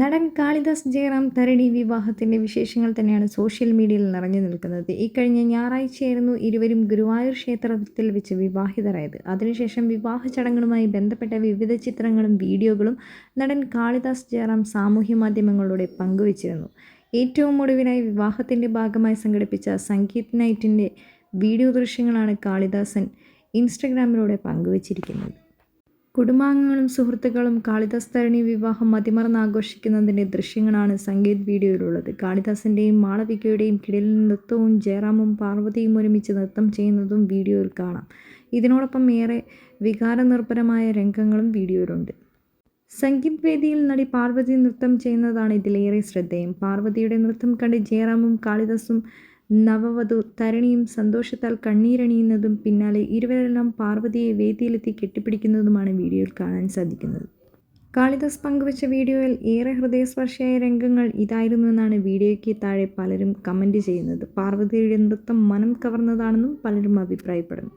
നടൻ കാളിദാസ് ജയറാം തരണി വിവാഹത്തിന്റെ വിശേഷങ്ങൾ തന്നെയാണ് സോഷ്യൽ മീഡിയയിൽ നിറഞ്ഞു നിൽക്കുന്നത്. ഇക്കഴിഞ്ഞ ഞായറാഴ്ചയായിരുന്നു ഇരുവരും ഗുരുവായൂർ ക്ഷേത്രത്തിൽ വെച്ച് വിവാഹിതരായത്. അതിനുശേഷം വിവാഹ ചടങ്ങുകളുമായി ബന്ധപ്പെട്ട വിവിധ ചിത്രങ്ങളും വീഡിയോകളും നടൻ കാളിദാസ് ജയറാം സാമൂഹ്യ മാധ്യമങ്ങളിലൂടെ പങ്കുവച്ചിരുന്നു. ഏറ്റവും ഒടുവിനായി വിവാഹത്തിന്റെ ഭാഗമായി സംഘടിപ്പിച്ച സംഗീത് നൈറ്റിന്റെ വീഡിയോ ദൃശ്യങ്ങളാണ് കാളിദാസൻ ഇൻസ്റ്റഗ്രാമിലൂടെ പങ്കുവച്ചിരിക്കുന്നത്. കുടുംബാംഗങ്ങളും സുഹൃത്തുക്കളും കാളിദാസ് തരണി വിവാഹം മതിമറന്ന് ആഘോഷിക്കുന്നതിന്റെ ദൃശ്യങ്ങളാണ് സംഗീത് വീഡിയോയിലുള്ളത്. കാളിദാസിന്റെയും മാളവികയുടെയും കിടലിൽ നൃത്തവും ജയറാമും പാർവതിയും ഒരുമിച്ച് നൃത്തം ചെയ്യുന്നതും വീഡിയോയിൽ കാണാം. ഇതിനോടൊപ്പം ഏറെ വികാരനിർഭരമായ രംഗങ്ങളും വീഡിയോയിലുണ്ട്. സംഗീത് വേദിയിൽ നടി പാർവതി നൃത്തം ചെയ്യുന്നതാണ് ഇതിലേറെ ശ്രദ്ധേയം. പാർവതിയുടെ നൃത്തം കണ്ട് ജയറാമും കാളിദാസും നവവധു തരണിയും സന്തോഷത്താൽ കണ്ണീരണിയുന്നതും പിന്നാലെ ഇരുവരെല്ലാം പാർവതിയെ വേദിയിലെത്തി കെട്ടിപ്പിടിക്കുന്നതുമാണ് വീഡിയോയിൽ കാണാൻ സാധിക്കുന്നത്. കാളിദാസ് പങ്കുവച്ച വീഡിയോയിൽ ഏറെ ഹൃദയസ്പർശിയായ രംഗങ്ങൾ ഇതായിരുന്നുവെന്നാണ് വീഡിയോയ്ക്ക് താഴെ പലരും കമന്റ് ചെയ്യുന്നത്. പാർവതിയുടെ നൃത്തം മനം കവർന്നതാണെന്നും പലരും അഭിപ്രായപ്പെടുന്നു.